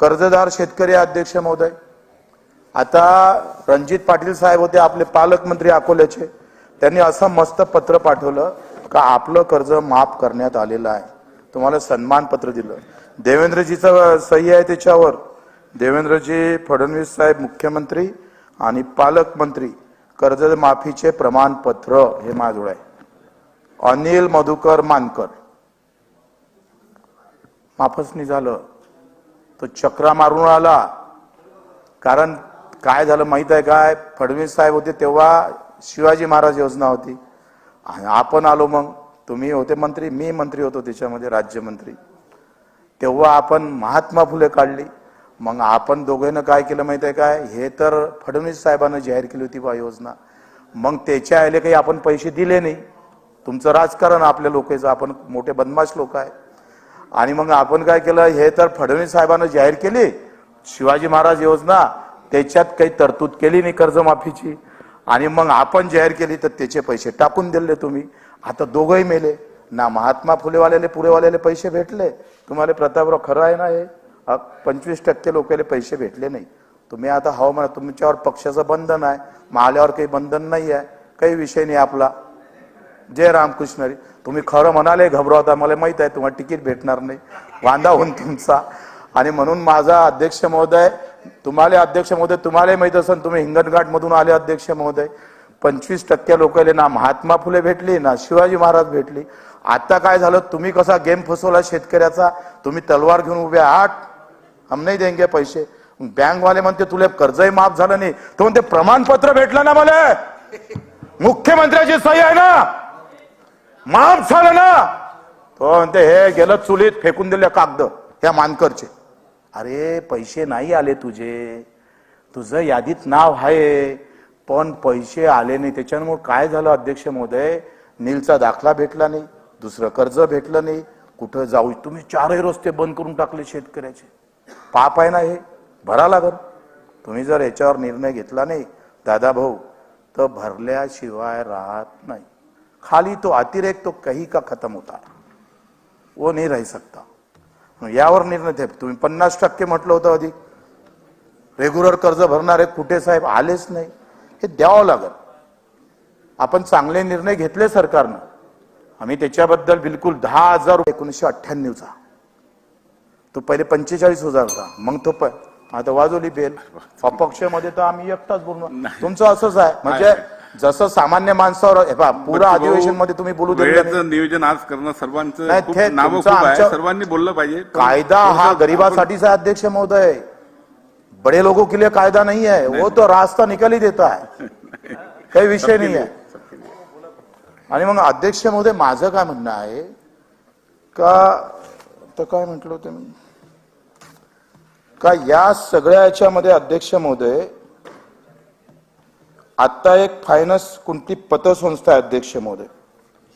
कर्जदार शेतकरी अध्यक्ष महोदय. आता रणजित पाटील साहेब होते आपले पालकमंत्री अकोल्याचे. त्यांनी असं मस्त पत्र पाठवलं का आपलं कर्ज माफ करण्यात आलेलं आहे. तुम्हाला सन्मान पत्र दिलं. देवेंद्रजीचं सही आहे त्याच्यावर. देवेंद्रजी फडणवीस साहेब मुख्यमंत्री आणि पालकमंत्री कर्ज माफीचे प्रमाणपत्र हे माझ्याजवळ आहे. अनिल मधुकर मानकर. माफच नाही झालं. तो चक्रा मारून आला. कारण काय झालं माहीत आहे काय? फडणवीस साहेब होते तेव्हा शिवाजी महाराज योजना होती. आणि आपण आलो मग. तुम्ही होते मंत्री मी मंत्री होतो त्याच्यामध्ये राज्यमंत्री. तेव्हा आपण महात्मा फुले काढली. मग आपण दोघांना काय केलं माहीत आहे काय? हे तर फडणवीस साहेबांना जाहीर केली होती बा योजना. मग त्याच्या आले काही आपण पैसे दिले नाही. तुमचं राजकारण आपल्या लोकांचं. आपण मोठे बदमाश लोक आहे. आणि मग आपण काय केलं? हे तर फडणवीस साहेबांना जाहीर केली. शिवाजी महाराज योजना त्याच्यात काही तरतूद केली नाही कर्जमाफीची. आणि मग आपण जाहीर केली तर त्याचे पैसे टाकून दिले तुम्ही. आता दोघंही मेले. ना महात्मा फुलेवाल्याले पुरेवाल्याले पैसे भेटले. तुम्हाला प्रतापराव खरं आहे ना हे? पंचवीस टक्के लोकांना पैसे भेटले नाही. तुम्ही आता हवामान तुमच्यावर पक्षाचं बंधन आहे. महाल्यावर काही बंधन नाही आहे काही विषय नाही आपला. जय रामकृष्ण तुम्ही खरं म्हणाले घबरावता. मला माहीत आहे तुम्हाला तिकीट भेटणार नाही. वांदा होऊन तुमचा. आणि म्हणून माझा अध्यक्ष महोदय तुम्हाला अध्यक्ष महोदय तुम्हाला माहीत असेल तुम्ही हिंगणघाट मधून आले अध्यक्ष महोदय. पंचवीस टक्के लोकांना ना महात्मा फुले भेटली ना शिवाजी महाराज भेटली. आता काय झालं तुम्ही कसा गेम फसवला शेतकऱ्याचा? तुम्ही तलवार घेऊन उभे आठ हम नाही देंगे पैसे. बँकवाले म्हणते तुला कर्जही माफ झालं नाही. तो म्हणते प्रमाणपत्र भेटलं ना मला. मुख्यमंत्र्याची सही आहे ना. माफ झालं ना. तो म्हणते हे गेलं चुलीत फेकून दिले कागद ह्या मानकरचे. अरे पैसे नाही आले तुझे. तुझं यादीत नाव आहे. पण पैसे आले नाही. त्याच्यामुळे काय झालं अध्यक्ष महोदय? नीलचा दाखला भेटला नाही. दुसरं कर्ज भेटलं नाही. कुठं जाऊ? तुम्ही चारही रस्ते बंद करून टाकले शेतकऱ्याचे. पाप आहे ना हे? भरा लागल. तुम्ही जर याच्यावर निर्णय घेतला नाही दादा भाऊ तर भरल्याशिवाय राहत नाही. खाली तो अतिरेक तो कहीं का खत्म होता. वो नहीं रह सकता। यावर निर्णय थे। तुम्ही पन्नास टक्के म्हटलं होतं अधिक रेग्युलर कर्ज भरणारे कुठे साहेब? आलेच नाही। हे द्यावं लागल। आपण चांगले निर्णय घेतले सरकारनं। आम्ही त्याच्याबद्दल बिलकुल दहा हजार एकोणीसशे अठ्ठ्याण्णवचा। तो पहिले पंचेचाळीस हजार होता मग तो प आता वाजवली बेल। अपक्षमध्ये तर आम्ही एकटाच बोलणार। तुमचं असंच आहे. म्हणजे जसं सामान्य माणसावर हे पहा पुरा अधिवेशनमध्ये तुम्ही बोलू दिलं नाही. वेळेचं नियोजन आज करणं सर्वांचं नाही, खूप ते नावं तुमचं खूप आहे सर्वांनी बोललं पाहिजे. पण कायदा हा गरीबासाठीच आहे अध्यक्ष महोदय. बड़े लोगों के लिए कायदा नहीं है वो तो रास्ता निकाल ही देता है. काही विषय नाही आहे. आणि मग अध्यक्ष महोदय माझं काय म्हणणं आहे का तर काय म्हटलं होतं मी? का या सगळ्या याच्यामध्ये अध्यक्ष महोदय आता एक फायनान्स कोणती पतसंस्था आहे अध्यक्ष महोदय.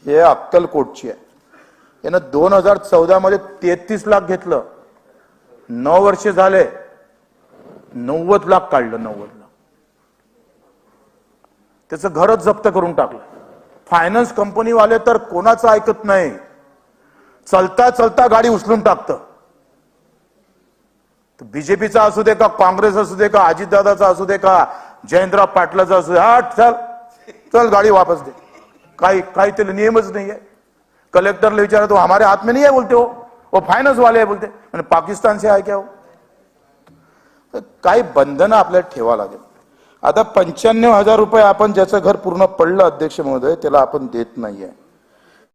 हे अक्कलकोटची आहे. यानं दोन हजार चौदा मध्ये तेहतीस लाख घेतलं. नऊ वर्ष झाले. नव्वद लाख काढलं नव्वद लाख. त्याचं घरच जप्त करून टाकलं. फायनान्स कंपनीवाले तर कोणाचं ऐकत नाही. चलता चलता गाडी उचलून टाकतं. बीजेपीचा असू दे का काँग्रेस असू दे का अजितदादाचा असू दे का जयंतराव पाटलाचा असू आठ चल चल गाडी वापस दे. काही काही त्याला नियमच नाही आहे कलेक्टरला विचारा तो हमारे हाथ में नहीं है बोलते हो. वो फायनान्स वाले आहे बोलते. म्हणजे पाकिस्तान से आहे क्या हो तर काही बंधनं आपल्याला ठेवा लागेल. आता पंच्याण्णव हजार रुपये आपण ज्याचं घर पूर्ण पडलं अध्यक्ष महोदय त्याला आपण देत नाही आहे